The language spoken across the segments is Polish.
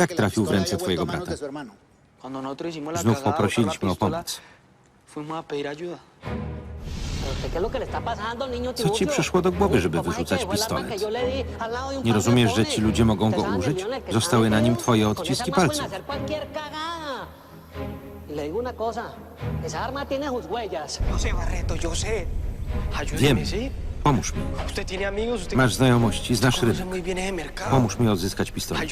Jak trafił w ręce twojego brata? Znów poprosiliśmy o pomoc. Co ci przyszło do głowy, żeby wyrzucać pistolet? Nie rozumiesz, że ci ludzie mogą go użyć? Zostały na nim twoje odciski palców. Wiem. Pomóż mi. Masz znajomości, znasz rynek. Pomóż mi odzyskać pistolet.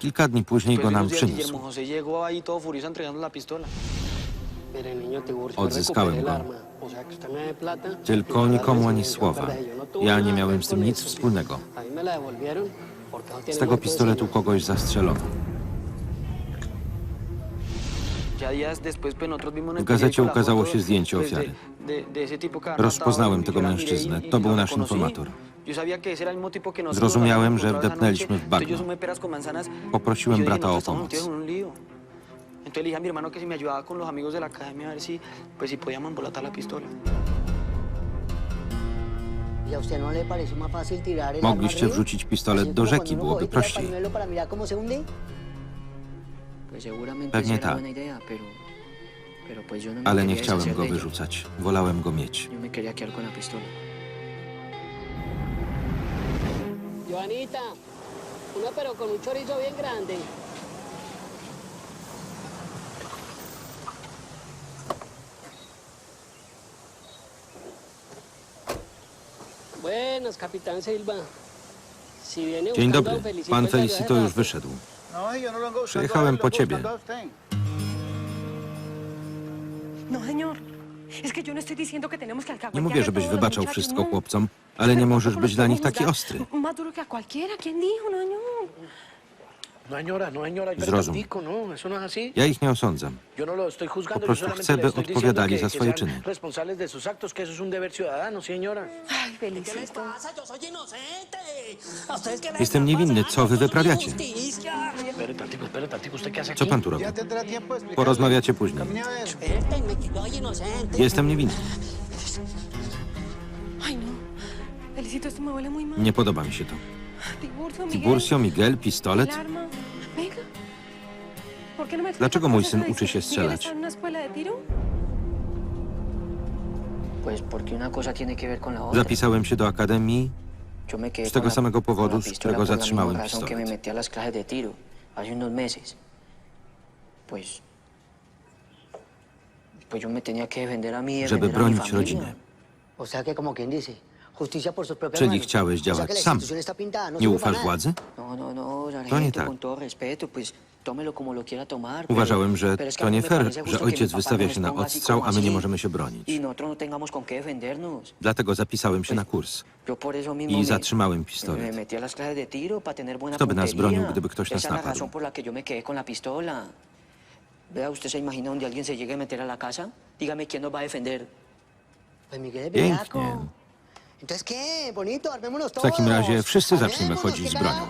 Kilka dni później go nam przyniósł. Odzyskałem go. Tylko nikomu ani słowa. Ja nie miałem z tym nic wspólnego. Z tego pistoletu kogoś zastrzelono. W gazecie ukazało się zdjęcie ofiary. Rozpoznałem tego mężczyznę. y- To y był nasz informator. Zrozumiałem, że wdepnęliśmy w bagno. Y Poprosiłem dije, brata o "Nosotros estamos pomoc. metidos en un lío". Entonces le dije a mi hermano que si me ayudaba con los amigos de la academia a ver si, pues, si podíamos embolatar la pistola. ¿Y a usted no Mogliście wrzucić pistolet do rzeki, byłoby y prościej. No me Ale nie chciałem go wyrzucać. Wolałem go mieć. Joanita, una pero con un chorizo bien grande. Buenas, capitán Silva. Si viene Dzień dobry. Pan Felicito już wyszedł. Przyjechałem po ciebie. No, no Nie mówię, żebyś wybaczał wszystko no. chłopcom, ale nie możesz być dla nich taki ostry. Zrozum. no, no es así. Ja ich nie osądzam. No Po prostu chcę, by odpowiadali za swoje czyny. les Jestem niewinny, co wy wyprawiacie? injusticia. Espere tantico, espere tantico, ¿usted qué hace Co pan tu robi? Porozmawiacie później. Jestem niewinny. No. Nie podoba mi się to. Tiburcio, Miguel, pistolet? Dlaczego mój syn uczy się ¿Miguel strzelać? Zapisałem się do akademii z tego samego powodu, z którego zatrzymałem pistolet. y żeby bronić rodzinę. Czyli chciałeś działać sam. no Nie ufasz władzy? No, no, To nie tak. Uważałem, że to nie fair, że ojciec wystawia nos się na odstrzał, a my nie możemy się bronić. Y no. Dlatego zapisałem się na kurs. I zatrzymałem pistolet. Kto by nas bronił, gdyby ktoś nas napadł? Vea, ¿usted se imagina donde alguien se llegue a meter a la casa? Dígame quién nos va a defender. Pues Miguel es Pięknie. bellaco. Todos. takim razie wszyscy zaczniemy Armémonos, chodzić ¿qué z bronią.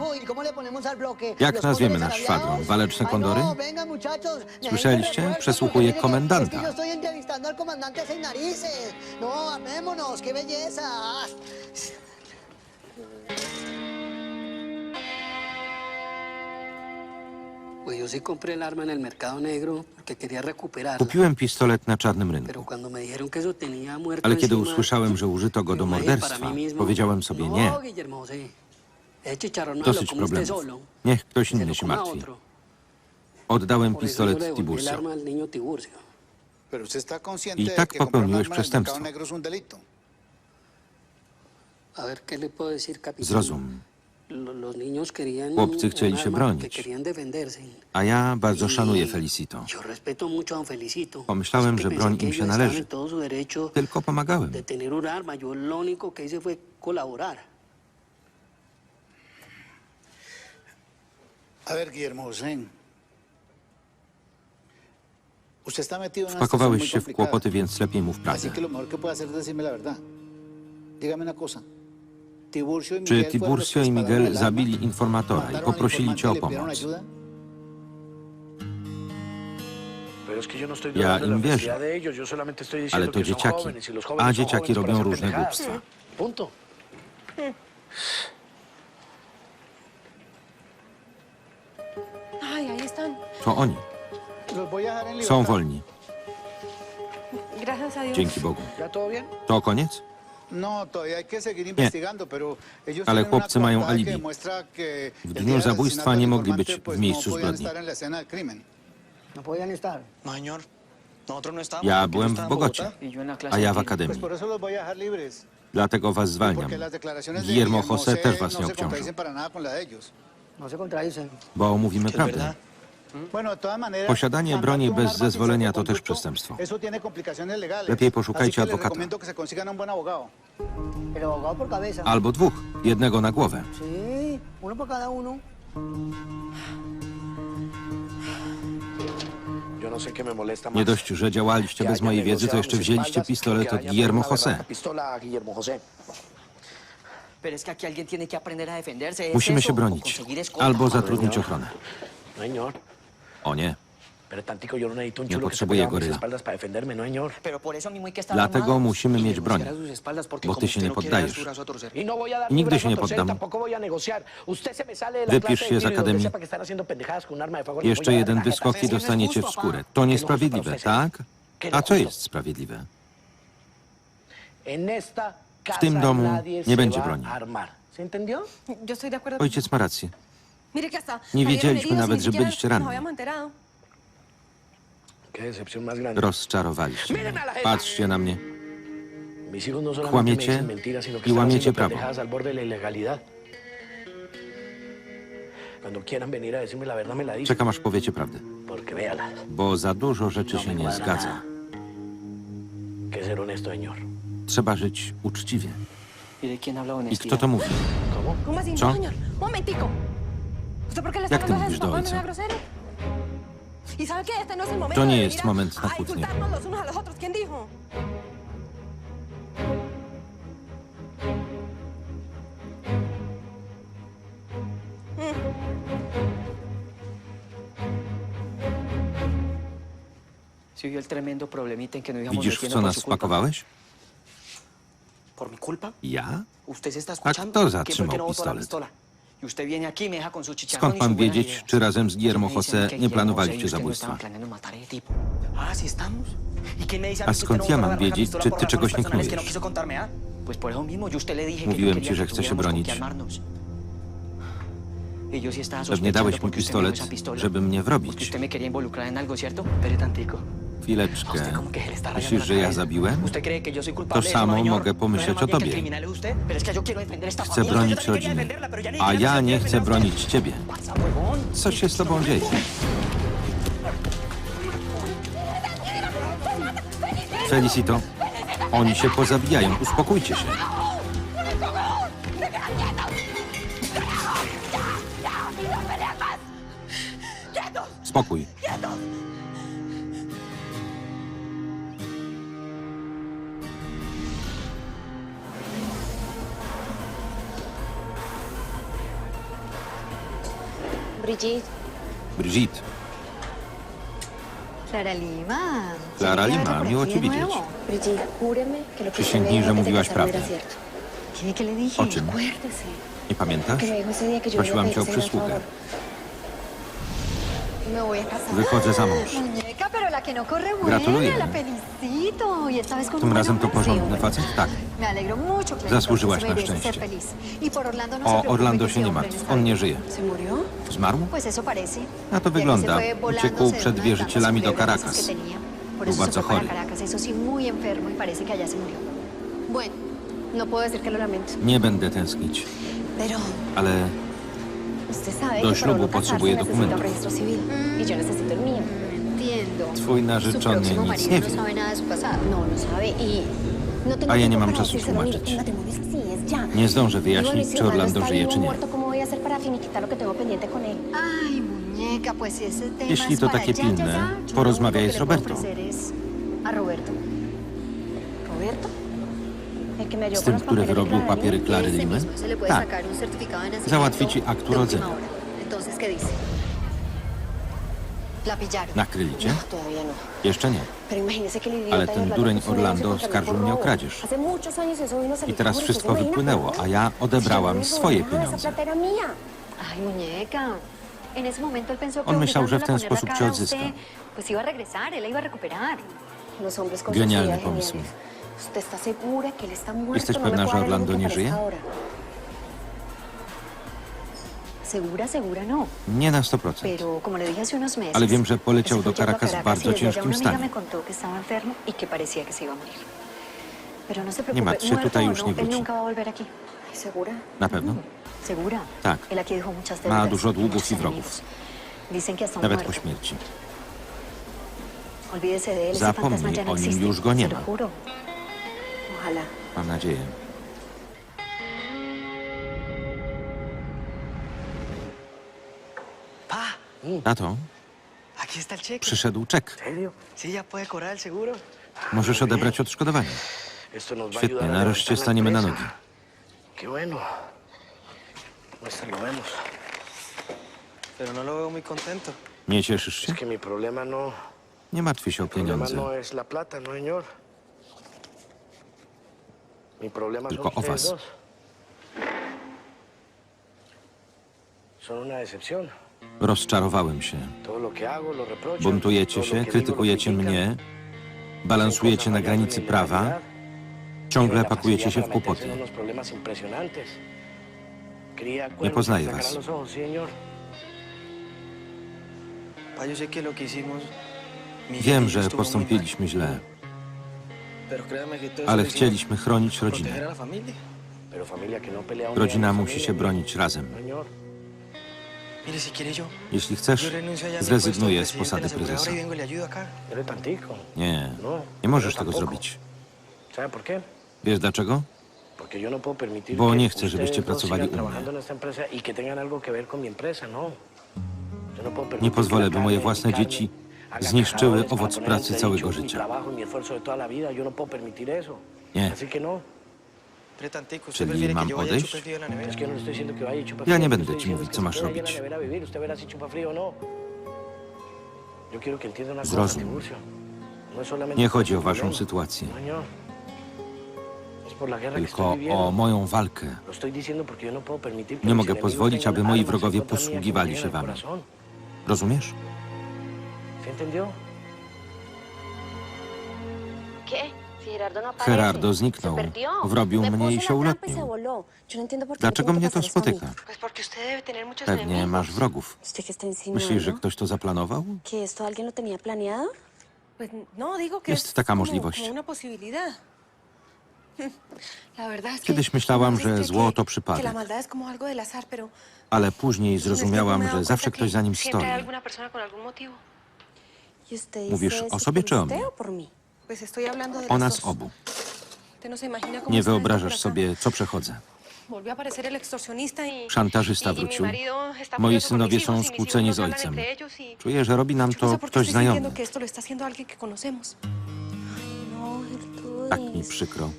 ¿Y? Jak ¿Los nazwiemy nasz szwadron? Waleczne kondory? no. Necesito Słyszeliście? Przesłuchuje komendanta. Kupiłem pistolet na czarnym rynku. Ale kiedy usłyszałem, że użyto go do morderstwa, powiedziałem sobie no, nie. No Dosyć problemów. Niech ktoś inny się martwi. Oddałem pistolet Tiburcio. I de tak popełniłeś przestępstwo. Zrozum. Lo- Los niños querían Chłopcy chcieli się bronić. A ja bardzo Y szanuję Felicito. Pomyślałem, że broń que im się należy. Tylko pomagałem. Wpakowałeś się w kłopoty, więc lepiej mów prawdę. Dígame una cosa. Czy Tiburcio i Miguel zabili informatora i poprosili cię o pomoc? Ja im wierzę, ale to dzieciaki, a dzieciaki robią różne głupstwa. To oni. Są wolni. Dzięki Bogu. To koniec? Nie, ale chłopcy mają alibi. W dniu zabójstwa nie mogli być w miejscu zbrodni. Ja byłem w Bogocie, a ja w Akademii. Dlatego was zwalniam. Guillermo José też was nie obciążył. Bo mówimy prawdę. Posiadanie broni bez zezwolenia to też przestępstwo. Lepiej poszukajcie adwokata. Albo dwóch, jednego na głowę. Nie dość, że działaliście bez mojej wiedzy, to jeszcze wzięliście pistolet od Guillermo José. Musimy się bronić albo zatrudnić ochronę. O nie. Nie potrzebuję goryla. Dlatego musimy mieć broń, bo ty się nie poddajesz. I nigdy się nie poddam. Wypisz się z Akademii. Jeszcze jeden wyskok i dostaniecie w skórę. To niesprawiedliwe, tak? A co jest sprawiedliwe? W tym domu nie będzie broni. Ojciec ma rację. Nie wiedzieliśmy nawet, że byliście ranni. Rozczarowaliście. Patrzcie na mnie. Kłamiecie i łamiecie prawo. Czekam aż powiecie prawdę. Bo za dużo rzeczy się nie zgadza. Trzeba żyć uczciwie. I kto to mówi? Co? Jak ty mówisz do ojca? To nie jest moment na kłótnię. Widzisz, w co nas spakowałeś? Ja? A kto zatrzymał pistolet? Skąd mam wiedzieć, czy razem z Guillermo José nie planowaliście zabójstwa? A skąd ja mam wiedzieć, czy ty czegoś nie knujesz? Mówiłem ci, że chcę się bronić. Pewnie dałeś mu pistolet, żeby mnie wrobić. Chwileczkę. Myślisz, że ja zabiłem? To samo mogę pomyśleć o tobie. Chcę bronić rodziny, a ja nie chcę bronić ciebie. Co się z tobą dzieje? Felicito, oni się pozabijają. Uspokójcie się. Spokój. Brigitte. Brigitte. Clara Lima. Clara Lima, miło cię widzieć. Przysięgnij, że mówiłaś prawdę. O czym? Nie pamiętasz? Prosiłam cię o przysługę. Wychodzę za mąż. Gratuluję. Tym razem to porządny facet? Tak. Zasłużyłaś na szczęście. O Orlando się nie martw, on nie żyje. Zmarł? Na to wygląda. Uciekł przed wierzycielami do Caracas. Był bardzo chory. Nie będę tęsknić. Ale do ślubu potrzebuję dokumentów. Twój narzeczony nic nie wie. A ja nie mam czasu tłumaczyć. Nie zdążę wyjaśnić, czy Orlando żyje, czy nie. Jeśli to takie pilne, porozmawiaj z Roberto. Z tym, który wyrobił papiery Clary Limen? Tak. Załatwi ci akt urodzenia. Nakryli cię? Jeszcze nie. Ale ten dureń Orlando oskarżył mnie o kradzież. I teraz wszystko wypłynęło, a ja odebrałam swoje pieniądze. On myślał, że w ten sposób cię odzyska. Genialny pomysł. Jesteś pewna, że Orlando nie żyje? Segura, segura no. Nie na 100%. Pero como le dije hace unos meses, Ale wiem, że poleciał do Caracas w bardzo ciężkim stanie. Nie martw się, tutaj już nie wróci. Na pewno? Tak. Ma dużo długów i wrogów. Nawet po śmierci. Zapomnij o nim, już go nie ma. Mam nadzieję. Na to przyszedł czek. Możesz odebrać odszkodowanie. Świetnie, nareszcie staniemy na nogi. Nie cieszysz się? Nie martwię się o pieniądze. Tylko o was. Son una decepción. Rozczarowałem się. Buntujecie się, krytykujecie mnie, balansujecie na granicy prawa, ciągle pakujecie się w kłopoty. Nie poznaję was. Wiem, że postąpiliśmy źle, ale chcieliśmy chronić rodzinę. Rodzina musi się bronić razem. Jeśli chcesz, zrezygnuję z posady prezesa. Nie, nie możesz tego zrobić. Wiesz dlaczego? Bo nie chcę, żebyście pracowali u mnie. Nie pozwolę, by moje własne dzieci zniszczyły owoc pracy całego życia. Nie. Czyli mam odejść? Ja nie będę ci mówić, co masz robić. Zrozum. Nie chodzi o waszą sytuację, tylko o moją walkę. Nie mogę pozwolić, aby moi wrogowie posługiwali się wami. Rozumiesz? ¿Qué? Gerardo zniknął. Wrobił mnie i się uletnił. Dlaczego mnie to spotyka? Pewnie masz wrogów. Myślisz, że ktoś to zaplanował? Jest taka możliwość. Kiedyś myślałam, że zło to przypadek. Ale później zrozumiałam, że zawsze ktoś za nim stoi. Mówisz o sobie czy o mnie? O nas obu. Nie wyobrażasz sobie, co przechodzę. Szantażysta wrócił. Moi synowie są skłóceni z ojcem. Czuję, że robi nam to ktoś znajomy. Tak mi przykro.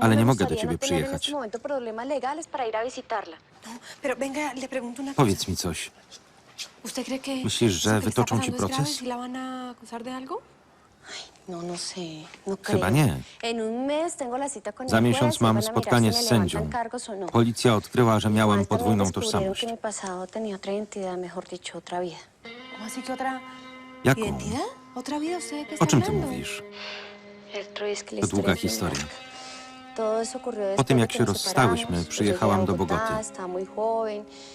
Ale nie mogę do ciebie przyjechać. Powiedz mi coś. Myślisz, że wytoczą ci proces? Chyba nie. Za miesiąc mam spotkanie z sędzią. Policja odkryła, że miałem podwójną tożsamość. Jaką? O czym ty mówisz? To długa historia. Po tym, jak się rozstałyśmy, przyjechałam do Bogoty.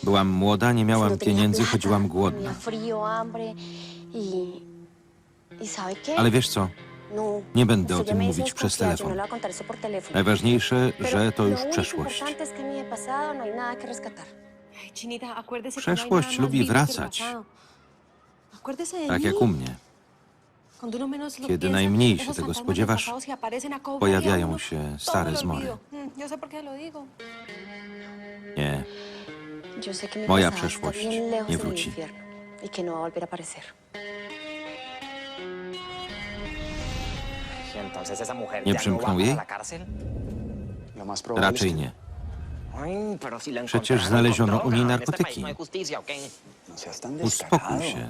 Byłam młoda, nie miałam pieniędzy, chodziłam głodna. Ale wiesz co? Nie będę o tym mówić przez telefon. Najważniejsze, że to już przeszłość. Przeszłość lubi wracać. Tak jak u mnie. Kiedy najmniej się tego spodziewasz, pojawiają się stare zmory. Nie. Moja przeszłość nie wróci. Nie przymknął jej? Raczej nie. Przecież znaleziono u niej narkotyki. Uspokój się.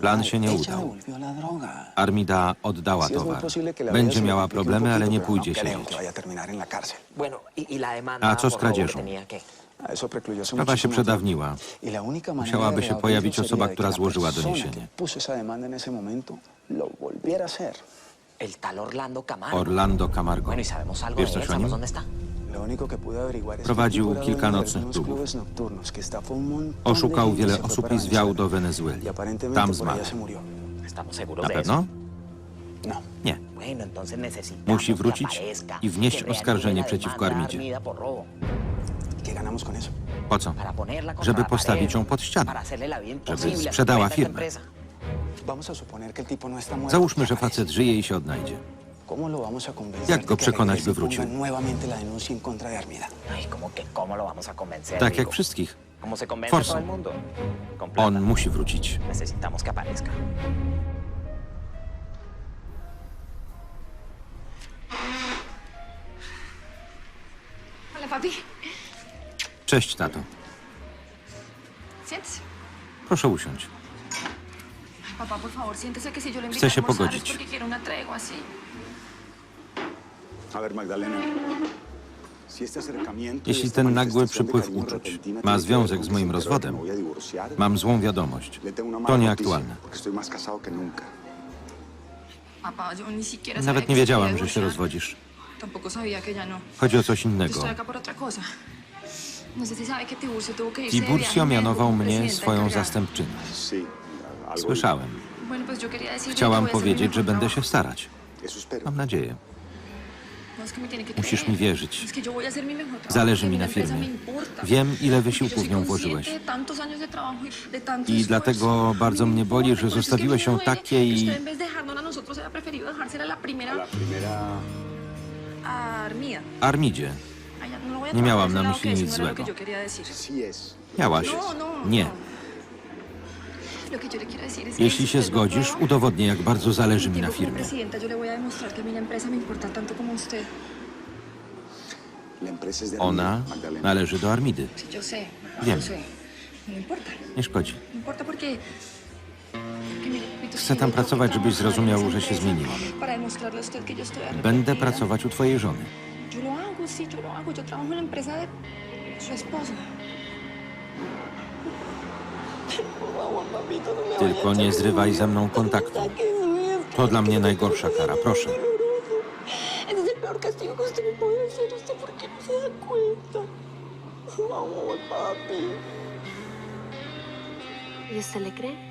Plan się nie udał. Armida oddała towar. Będzie miała problemy, ale nie pójdzie no siedzieć. a y, y A co z kradzieżą? Sprawa się przedawniła. Y Musiałaby się pojawić osoba, która złożyła doniesienie. Orlando Camargo. Y Wiesz coś o nim? Prowadził kilka nocnych klubów. Oszukał wiele y osób i zwiał do Wenezueli. Y Tam zmarł. allá se murió. ¿Estamos seguros Na pewno? No. Nie. Musi wrócić i wnieść que reanude oskarżenie przeciwko Armidzie. ¿Y? Po co? Żeby postawić ją pod vida Żeby sprzedała firmę. no. Załóżmy, że facet żyje i się odnajdzie. ¿Cómo lo vamos a convencer Jak go przekonać, by wrócił? Tak jak wszystkich. Plata. On musi wrócić. Hola, papi. Cześć, tato. Proszę usiąść. Papá, por favor, siéntese que si yo le invito Chcę a się almorzar es pogodzić. porque quiero una tregua así. A ver, Magdalena. Si este acercamiento, Jeśli ten nagły przypływ uczuć ma związek z moim rozwodem, mam złą wiadomość. To nieaktualne. Nawet nie wiedziałam, że się rozwodzisz. No. Chodzi o coś innego. No Tiburcio mianował mnie swoją zastępczynią. Słyszałem. Chciałam powiedzieć, że będę się starać. Mam nadzieję. No, es que me tiene que Musisz mi wierzyć. Zależy mi na firmie. Wiem, ile wysiłku w nią włożyłeś. I dlatego bardzo mnie boli, że zostawiłeś ją takie i... Armidzie. Nie miałam na myśli nic złego. Miałaś. Nie. no. Lo que yo le quiero decir es que Jeśli si się zgodzisz, udowodnię, jak bardzo zależy mi na firmie. Ona należy do Armidy. Wiem. Nie szkodzi. Chcę tam pracować, żebyś zrozumiał, że się zmieniłam. Będę pracować u twojej żony. Yo lo hago, sí, yo lo hago. Yo trabajo en la empresa de su esposo. Tylko nie zrywaj ze mną kontaktu. To dla mnie najgorsza kara, proszę.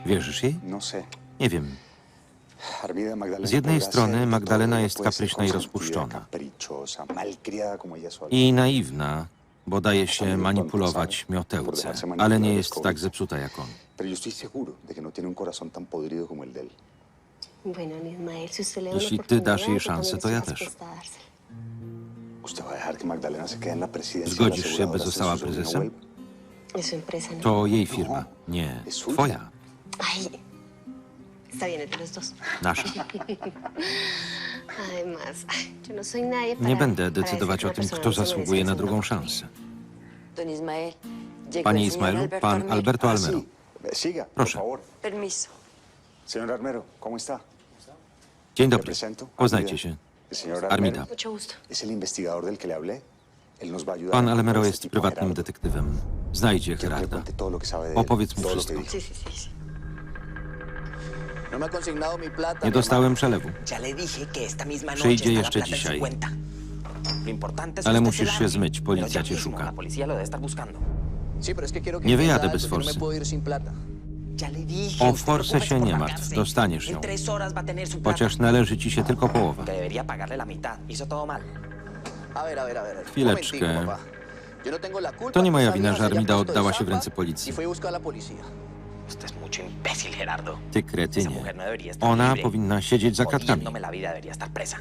Wierzysz jej? No. Nie wiem. Z jednej strony Magdalena jest kapryśna i rozpuszczona. I naiwna, bo daje się manipulować miotełce, ale nie jest tak zepsuta jak on. No Jeśli ty dasz jej szansę, to ja też. estoy dispuesta a dársela. ¿Usted va a dejar que Magdalena se quede en la presidencia Zgodzisz się, by została prezesem? ¿no? To jej firma. Nie, twoja, Ay, está bien entre los dos. nasza. Además, yo no soy nadie para... Nie będę para decydować o tym, kto no se merece zasługuje na una drugą szansę. Don Ismael. llegó Panie el señor Ismailu, Alberto pan Armero. Alberto Ah, Almero. Eh, Siga, Proszę. por favor. Permiso. Señor Armero, ¿cómo está? Dzień Le dobry. presento. Poznajcie Armida. się. El señor Armida. Mucho gusto. Es el investigador del que le hablé. Él nos va a ayudar. Pan Almero jest prywatnym detektywem. Znajdzie Gerarda. Opowiedz mu wszystko. Sí, sí, sí. Nie dostałem przelewu. Przyjdzie jeszcze dzisiaj. Ale musisz się zmyć, policja cię szuka. Nie wyjadę bez no forsy. O usted forsę się nie martw, dostaniesz ją. Chociaż należy ci się tylko połowa. Chwileczkę. no To nie moja wina, że Armida oddała się w ręce policji. Usted es mucho imbécil, Gerardo. Ty kretynie. mujer no debería estar Ona libre. powinna siedzieć za kratkami. Jodiéndome la vida debería estar presa.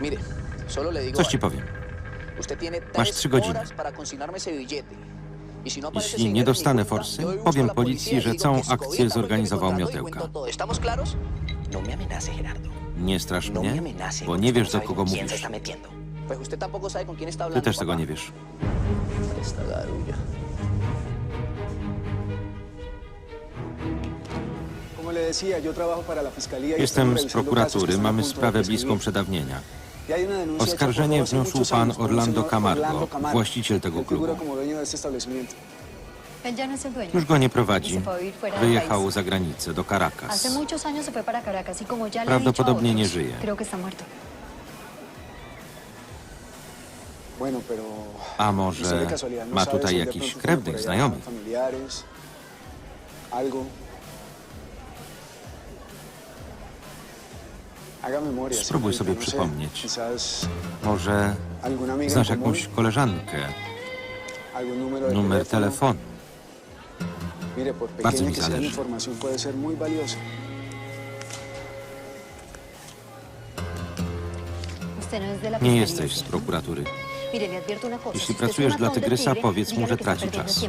Mire, solo le digo Coś ci algo. powiem. Usted tiene Masz tres trzy godziny. horas para consignarme ese billete. Y si no aparece Jeśli ese nie dinero en mi dostanę cuenta, forsy, yo powiem policji, y że digo całą que akcję tiene zorganizował y Miotełka. cuento todo. ¿Estamos claros? No me amenace, Gerardo. Nie strasz No me mnie, amenace. bo nie usted wiesz, no do sabe kogo con quién se mówisz. está metiendo. Pues usted tampoco sabe con quién está Ty hablando. też tego papá. nie wiesz. Esta garulla. Jestem estamos z prokuratury, mamy sprawę bliską przedawnienia. Y Oskarżenie hace wniósł pan Orlando Camargo, właściciel tego klubu. no. Już go nie Y prowadzi. Wyjechał za granicę, do Caracas. Y Prawdopodobnie nie żyje. A ¿usted de może no ma tutaj tiene krewnych, znajomych? Spróbuj sobie przypomnieć. Może znasz jakąś koleżankę, numer telefonu. Bardzo mi zależy. no Nie jesteś z prokuratury. Jeśli pracujesz dla Tygrysa, powiedz mu, że traci czas.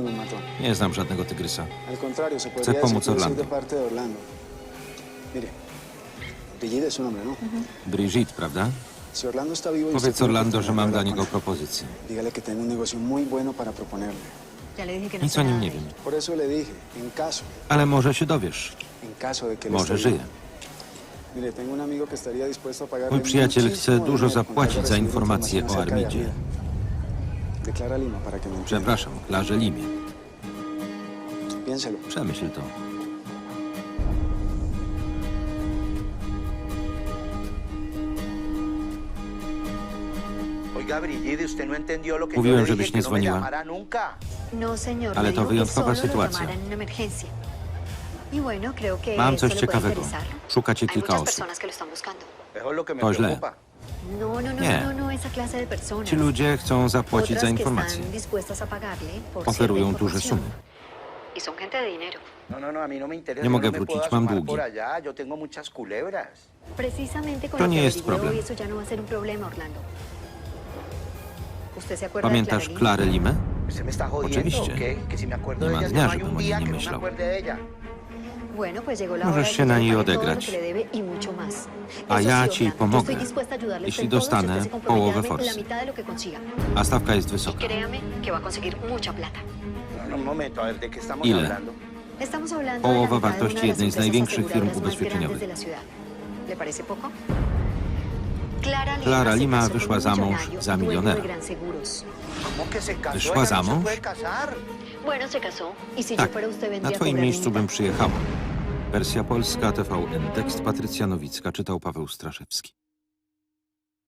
no no. Nie znam żadnego tygrysa. Chcę pomóc Orlando. Mire, Brigida es su nombre, ¿no? Brigitte, prawda? Si Orlando está vivo y Powiedz tiene Orlando, że mam dla niego propozycję. Dígale que tengo un negocio muy bueno para proponerle. Ya le dije que no Nic o nim nie wiem. él. Por eso le dije, en caso, Ale może się dowiesz. en caso de que él Może esté żyje. vivo. Mire, tengo un amigo que estaría dispuesto a pagarle Mój przyjaciel chce muchísimo dużo dinero con tal de zapłacić za recibir informacje información o acerca de Armidzie. Armida. Declara Lima para que me entienda. Przepraszam, Klarze Limie. Piénselo. Przemyśl to. Mówiłem, yo le żebyś nie no dzwoniła. No. Ale le to wyjątkowa sytuacja. Y Mam coś ciekawego. Szuka cię kilka osób. To źle. No, no, no, Nie. no, no. Ci ludzie chcą zapłacić za informacje. Oferują duże sumy. Y. No, no, no, no. Nie mogę no wrócić, mam długi. To nie jest problem. Pamiętasz Klarę Limę? ¿Usted me está jodiendo Oczywiście. Nie ma dnia, no żebym o niej nie no myślał. Możesz się na niej odegrać. y. A ja ci pomogę, jeśli dostanę połowę forsy. A stawka jest Y wysoka. créame que va a conseguir mucha plata. No, no, un momento, a ver, ¿de qué estamos Ile? Połowa wartości jednej z największych firm ubezpieczeniowych. Klara Lima wyszła za mąż za milionera. Wyszła za no se mąż? Y Tak, na twoim miejscu bym przyjechała. Wersja polska TVN. Tekst Patrycja Nowicka czytał Paweł Straszewski.